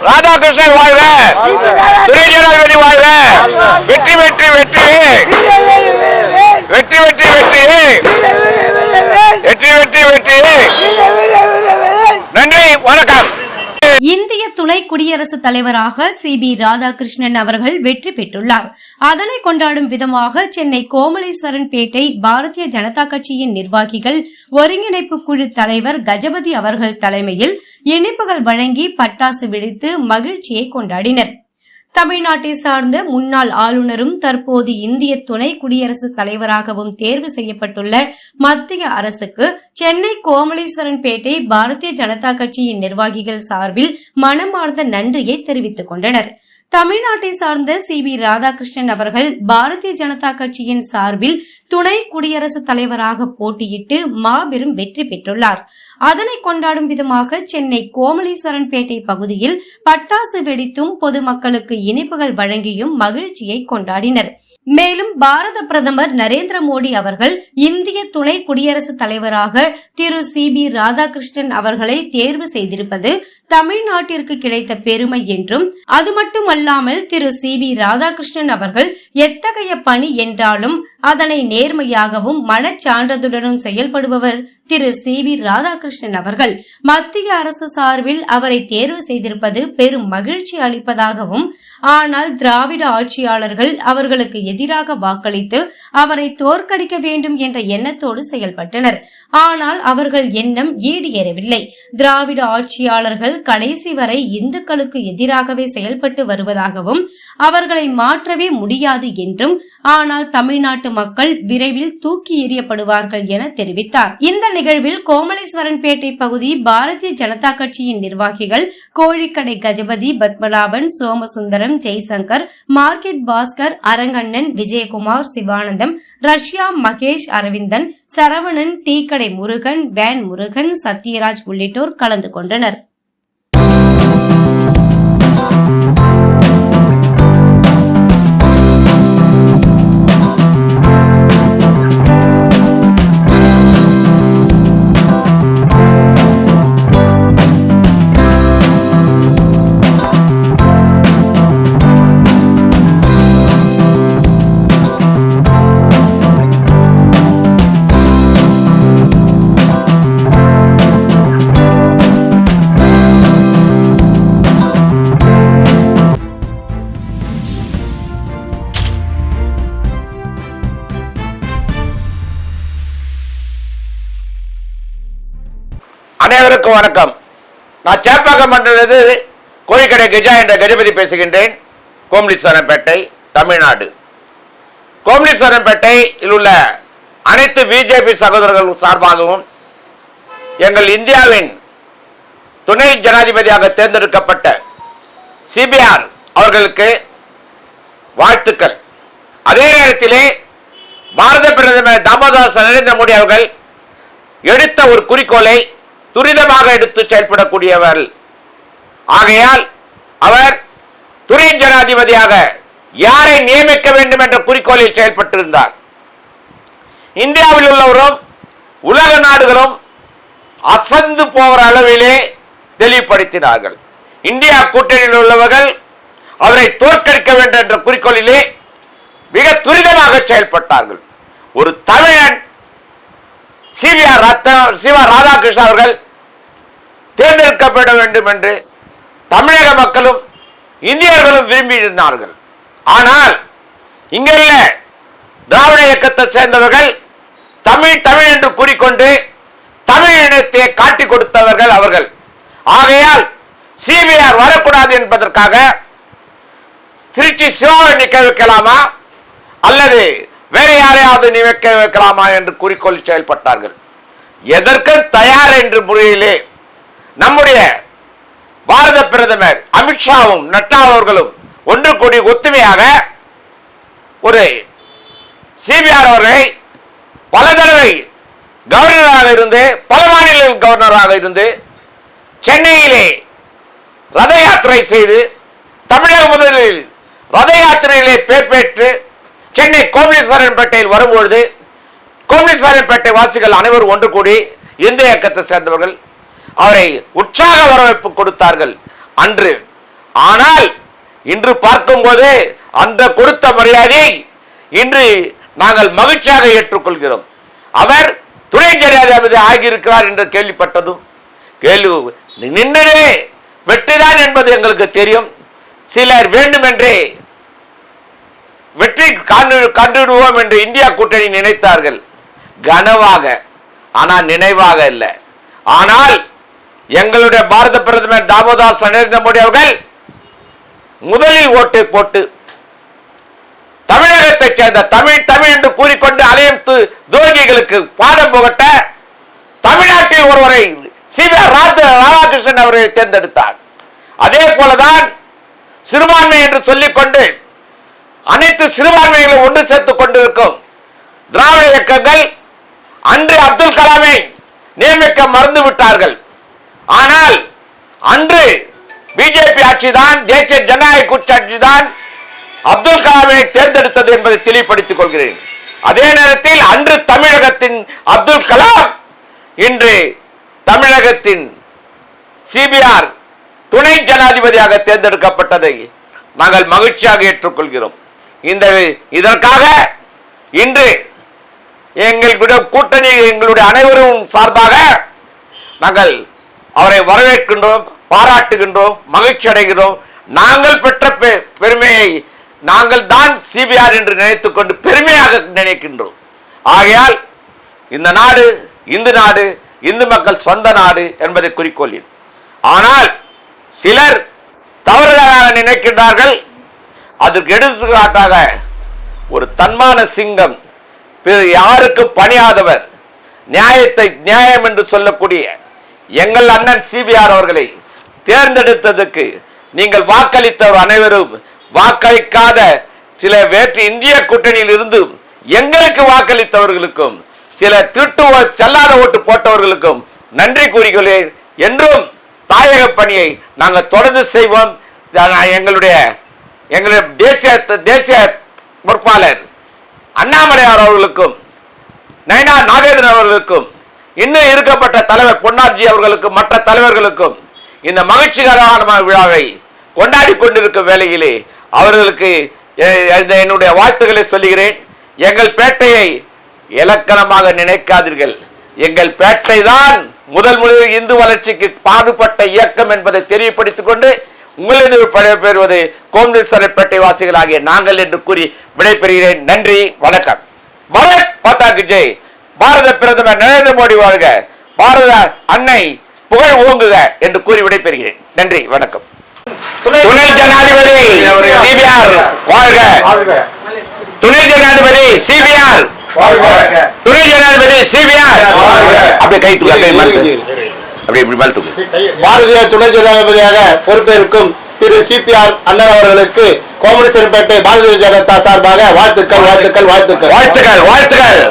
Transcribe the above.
ராதாகிருஷ்ணன் வாழ்க. துணை ஜனாதிபதி வாழ்க. வெற்றி வெற்றி வெற்றி. வெற்றி வெற்றி வெற்றி. வெற்றி வெற்றி வெற்றி. நன்றி வணக்கம். இந்திய துணை குடியரசுத் தலைவராக சி பி ராதாகிருஷ்ணன் அவர்கள் வெற்றி பெற்றுள்ளார். அதனை கொண்டாடும் விதமாக சென்னை கோமலேஸ்வரன் பேட்டை பாரதிய ஜனதா கட்சியின் நிர்வாகிகள் ஒருங்கிணைப்பு குழு தலைவர் கஜபதி அவர்கள் தலைமையில் இனிப்புகள் வழங்கி பட்டாசு வெடித்து மகிழ்ச்சியை கொண்டாடினர். தமிழ்நாட்டை சார்ந்த முன்னாள் ஆளுநரும் தற்போது இந்திய துணை குடியரசுத் தலைவராகவும் தேர்வு செய்யப்பட்டுள்ள மத்திய அரசுக்கு சென்னை கோமலேஸ்வரன் பேட்டை பாரதிய ஜனதா கட்சியின் நிர்வாகிகள் சார்பில் மனமார்ந்த நன்றியை தெரிவித்துக் கொண்டனர். தமிழ்நாட்டை சார்ந்த சி வி ராதாகிருஷ்ணன் அவர்கள் பாரதிய ஜனதா கட்சியின் சார்பில் துணை குடியரசுத் தலைவராக போட்டியிட்டு மாபெரும் வெற்றி பெற்றுள்ளார். அதனை கொண்டாடும் விதமாக சென்னை கோமலேஸ்வரன் பேட்டை பகுதியில் பட்டாசு வெடித்தும் பொதுமக்களுக்கு இனிப்புகள் வழங்கியும் மகிழ்ச்சியை கொண்டாடினர். மேலும் பாரத பிரதமர் நரேந்திர மோடி அவர்கள் இந்திய துணை குடியரசுத் தலைவராக திரு சி பி ராதாகிருஷ்ணன் அவர்களை தேர்வு செய்திருப்பது தமிழ்நாட்டிற்கு கிடைத்த பெருமை என்றும் அது மட்டுமல்ல மட்டுமல்லாமல் திரு சி வி ராதாகிருஷ்ணன் அவர்கள் எத்தகைய பணி என்றாலும் அதனை நேர்மையாகவும் மனச்சான்றதுடனும் செயல்படுபவர் திரு சி வி ராதாகிருஷ்ணன் அவர்கள். மத்திய அரசு சார்பில் அவரை தேர்வு செய்திருப்பது பெரும் மகிழ்ச்சி அளிப்பதாகவும் ஆனால் திராவிட ஆட்சியாளர்கள் அவர்களுக்கு எதிராக வாக்களித்து அவரை தோற்கடிக்க வேண்டும் என்ற எண்ணத்தோடு செயல்பட்டனர். ஆனால் அவர்கள் எண்ணம் ஈடேறவில்லை. திராவிட ஆட்சியாளர்கள் கடைசி வரை இந்துக்களுக்கு எதிராகவே செயல்பட்டு வருவதாகவும் அவர்களை மாற்றவே முடியாது என்றும் ஆனால் தமிழ்நாட்டு மக்கள் விரைவில் தூக்கி எறியப்படுவார்கள் என தெரிவித்தார். இந்த நிகழ்வில் கோமலேஸ்வரன்பேட்டை பகுதி பாரதிய ஜனதா கட்சியின் நிர்வாகிகள் கோழிக்கடை கஜபதி பத்மநாபன் சோமசுந்தரம் ஜெய்சங்கர் மார்க்கெட் பாஸ்கர் அரங்கண்ணன் விஜயகுமார் சிவானந்தம் ரஷ்யா மகேஷ் அரவிந்தன் சரவணன் டீக்கடை முருகன் வேன் முருகன் சத்யராஜ் உள்ளிட்டோர் கலந்து கொண்டனர். அனைவருக்கும் வணக்கம். நான் சேப்பாக்கம் மண்டலத்து கோழிக்கடை கஜா என்ற கஜபதி பேசுகின்றேன். கோமலீஸ்வரன்பேட்டை தமிழ்நாடு. கோமலீஸ்வரன்பேட்டையில் உள்ள அனைத்து பிஜேபி சகோதரர்கள் சார்பாகவும் எங்கள் இந்தியாவின் துணை ஜனாதிபதியாக தேர்ந்தெடுக்கப்பட்ட சிபிஆர் அவர்களுக்கு வாழ்த்துக்கள். அதே நேரத்திலே பாரத பிரதமர் தாமோதர் நரேந்திர மோடி அவர்கள் எடுத்த ஒரு குறிக்கோளை துரிதமாக எடுத்து செயல்படக்கூடியவர். ஆகையால் அவர் துணை ஜனாதிபதியாக யாரை நியமிக்க வேண்டும் என்ற குறிக்கோளில் செயல்பட்டிருந்தார். இந்தியாவில் உள்ளவரும் உலக நாடுகளும் அசந்து போகிற அளவிலே தெளிவுபடுத்தினார்கள். இந்தியா கூட்டணியில் உள்ளவர்கள் அவரை தோற்கடிக்க வேண்டும் என்ற குறிக்கோளிலே மிக துரிதமாக செயல்பட்டார்கள். ஒரு தமிழன் சிவிஆர் ரத்த சிவா ராதாகிருஷ்ணன் அவர்கள் தேர்ந்தெடுக்கப்பட வேண்டும் என்று தமிழக மக்களும் இந்தியர்களும் விரும்பியிருந்தார்கள். ஆனால் இங்குள்ள திராவிட இயக்கத்தை சேர்ந்தவர்கள் தமிழ் தமிழ் என்று கூறிக்கொண்டு தமிழ் இனத்தை காட்டிக் கொடுத்தவர்கள் அவர்கள். ஆகையால் சிபிஆர் வரக்கூடாது என்பதற்காக திருச்சி சிவாவை நிற்க வைக்கலாமா? அல்லது வேறு யாரையாவது நியமிக்க வைக்கலாமா என்று குறிக்கோள் செயல்பட்டார்கள். எதற்கும் தயார் என்று முறையிலே நம்முடைய பாரத பிரதமர் அமித்ஷாவும் நட்டா அவர்களும் ஒன்று கூடி ஒத்துமையாக ஒரு சிபிஆர் அவர்களை பல தடவை கவர்னராக இருந்து பல மாநில கவர்னராக இருந்து சென்னையிலே ரத யாத்திரை செய்து தமிழக முதலில் ரத யாத்திரையிலே பேர் பெற்று சென்னை கோமலீஸ்வரன்பேட்டையில் வரும்பொழுது கோமலீஸ்வரன்பேட்டை வாசிகள் அனைவரும் ஒன்று கூடி இந்திய இயக்கத்தை சேர்ந்தவர்கள் அவரை உற்சாக வரவேற்பு கொடுத்தார்கள் அன்று. ஆனால் இன்று பார்க்கும்போது அந்த கொடுத்த மரியாதை இன்று நாங்கள் மகிழ்ச்சியாக ஏற்றுக்கொள்கிறோம். அவர் துணை ஜனாதிபதி ஆகியிருக்கிறார் என்று கேள்விப்பட்டதும் கேள்வி நின்றதே வெற்றிதான் என்பது எங்களுக்கு தெரியும். சிலர் வேண்டுமென்றே வெற்றி கண்டு கண்டுவிடுவோம் என்று இந்தியா கூட்டணி நினைத்தார்கள். கனவாக ஆனால் நினைவாக இல்லை. ஆனால் எங்களுடைய பாரத பிரதமர் தாமோதாஸ் நரேந்திர மோடி அவர்கள் முதலில் ஓட்டு போட்டு தமிழகத்தைச் சேர்ந்த தமிழ் தமிழ் என்று கூறிக்கொண்டு அலையும் துரோகிகளுக்கு பாடம் புகட்ட தமிழ்நாட்டில் ஒருவரை சிபிஆர் ராதாகிருஷ்ணன் அவரை தேர்ந்தெடுத்தார். அதே போலதான் சிறுபான்மை என்று சொல்லிக்கொண்டு அனைத்து சிறுபான்மைகளும் ஒன்று சேர்த்துக் கொண்டிருக்கும் திராவிட இயக்கங்கள் அன்று அப்துல் கலாமை நியமிக்க மறந்து விட்டார்கள். ஆனால் அன்று பிஜேபி ஆட்சிதான் தேசிய ஜனநாயக கூட்டாட்சி தான் அப்துல் கலாமை தேர்ந்தெடுத்தது என்பதை தெளிவுபடுத்திக் கொள்கிறேன். அதே நேரத்தில் அன்று தமிழகத்தின் அப்துல் கலாம் இன்று தமிழகத்தின் சிபிஆர் துணை ஜனாதிபதியாக தேர்ந்தெடுக்கப்பட்டதை நாங்கள் மகிழ்ச்சியாக ஏற்றுக்கொள்கிறோம். இந்த இதற்காக இன்று எங்களுடைய கூட்டணி எங்களுடைய அனைவரும் சார்பாக நாங்கள் அவரை வரவேற்கின்றோம் பாராட்டுகின்றோம் மகிழ்ச்சி அடைகிறோம். நாங்கள் பெற்ற பெ- பெருமையை நாங்கள் தான் சிபிஆர் என்று நினைத்துக் கொண்டு பெருமையாக நினைக்கின்றோம். ஆகையால் இந்த நாடு இந்து நாடு இந்து மக்கள் சொந்த நாடு என்பதை குறிக்கோளில் ஆனால் சிலர் தவறுதலாக நினைக்கின்றார்கள். அதற்கு எடுத்துக்காட்டாக ஒரு தன்மான சிங்கம் யாருக்கு பணியாதவர் நியாயத்தை நியாயம் என்று சொல்லக்கூடிய எங்கள் அண்ணன் சிபிஆர் அவர்களை தேர்ந்தெடுத்ததுக்கு நீங்கள் வாக்களித்தவர் அனைவரும் வாக்களிக்காத சில வேற்று இந்திய கூட்டணியில் இருந்து எங்களுக்கு வாக்களித்தவர்களுக்கும் சில திருட்டு செல்லாத ஓட்டு போட்டவர்களுக்கும் நன்றி கூறுகிறேன் என்றும் தாயக பணியை நாங்கள் தொடர்ந்து செய்வோம். எங்களுடைய எங்களுடைய தேசிய தேசிய பொறுப்பாளர் அண்ணாமலையார் அவர்களுக்கும் நயனா நாகேந்திரன் அவர்களுக்கும் இன்னும் இருக்கப்பட்ட தலைவர் பொன்னார்ஜி அவர்களுக்கும் மற்ற தலைவர்களுக்கும் இந்த மகிழ்ச்சிகரமான விழாவை கொண்டாடி கொண்டிருக்கும் வேளையிலே அவர்களுக்கு இந்த என்னுடைய வாழ்த்துக்களை சொல்லுகிறேன். எங்கள் பேட்டையை இலக்கணமாக நினைக்காதீர்கள். எங்கள் பேட்டை தான் முதல் முதலில் இந்து வளர்ச்சிக்கு பாடுபட்ட இயக்கம் என்பதை தெரியப்படுத்திக் கொண்டு உங்களது பெறுவது கோமேஸ்வரப்பேட்டை வாசிகளாகிய நாங்கள் என்று கூறி விடைபெறுகிறேன். நன்றி வணக்கம். பரத் பத்தாக்கு ஜெய். பாரத பிரதமர் நரேந்திர மோடி வாழ்க. பாரத அன்னை புகழ் ஓங்குக என்று கூறி விடைபெறுகிறேன். நன்றி வணக்கம். துணை ஜனாதிபதி சிபிஆர் வாழ்க. துணை ஜனாதிபதி சிபிஆர் துணை ஜனாதிபதி சிபிஆர் அப்படியே கை தூக்கு மேல தூக்கு. அப்படியே இப்படி தூக்கு பாரதிய துணை ஜனாதிபதியாக பொறுப்பேற்கும் திரு சிபிஆர் அண்ணன் அவர்களுக்கு கோமடிசன்பேட்டை பாரதிய ஜனதா சார்பாக வாழ்த்துக்கள் வாழ்த்துக்கள் வாழ்த்துக்கள். வாழ்த்துக்கள் வாழ்த்துக்கள்.